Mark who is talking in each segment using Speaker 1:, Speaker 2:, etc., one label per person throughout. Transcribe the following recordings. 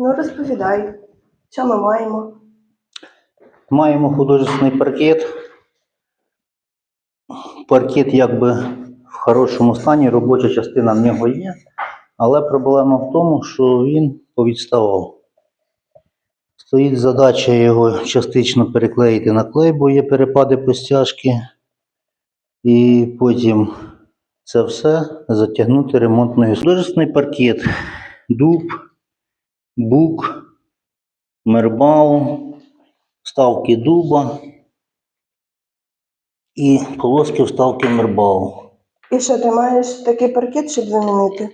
Speaker 1: Ну, розповідай, що ми маємо.
Speaker 2: Маємо художественний паркет. Паркет якби в хорошому стані, робоча частина в нього є, але проблема в тому, що він повідставав. Стоїть задача його частично переклеїти на клей, бо є перепади по стяжки. І потім це все затягнути ремонтною. Художественний паркет, дуб, бук, мербау, вставки дуба і полоски вставки мербау.
Speaker 1: І що, ти маєш такий паркет, щоб замінити?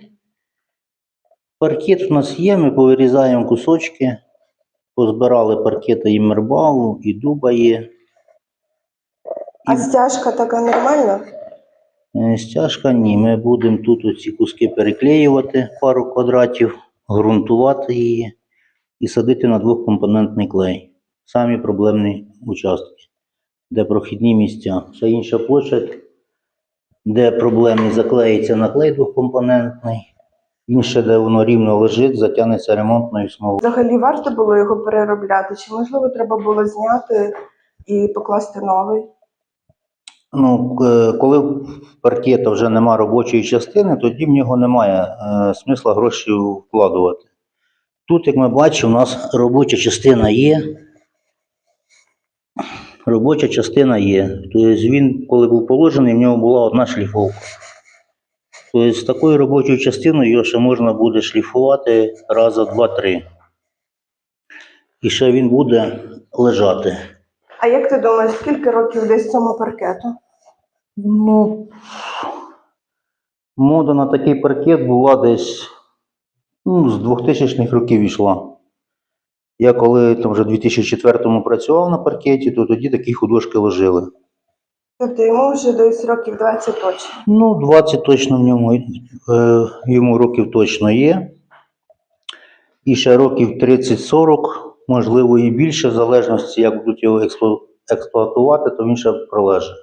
Speaker 2: Паркет в нас є, ми повирізаємо кусочки, позбирали паркета і мербау, і дуба є.
Speaker 1: А стяжка така нормальна?
Speaker 2: Е, Стяжка ні, ми будемо тут оці куски переклеювати пару квадратів, ґрунтувати її і садити на двохкомпонентний клей. Самі проблемні участки, де прохідні місця. Вся інша площадь, де проблемні заклеїться на клей двохкомпонентний, інше, де воно рівно лежить, затягнеться ремонтною смолою.
Speaker 1: Взагалі варто було його переробляти, чи можливо треба було зняти і покласти новий?
Speaker 2: Ну, е, коли паркета вже нема робочої частини, тоді в нього немає е, смисла гроші вкладувати. Тут, як ми бачимо, у нас робоча частина є. Робоча частина є. Тобто він, коли був положений, в нього була одна шліфовка. Тобто з такою робочою частиною його ще можна буде шліфувати раза два-три. І ще він буде лежати.
Speaker 1: А як ти думаєш, скільки років десь цьому паркету?
Speaker 2: Ну, мода на такий паркет була десь ну, з 2000-х років йшла. Я коли там вже в 2004-му працював на паркеті, то тоді такі художки ложили.
Speaker 1: Тобто йому вже десь років 20 точно.
Speaker 2: Ну, 20 точно в ньому, е, йому років точно є. І ще років 30-40, можливо, і більше, в залежності, як будуть його експлу- експлуатувати, то він ще пролежить.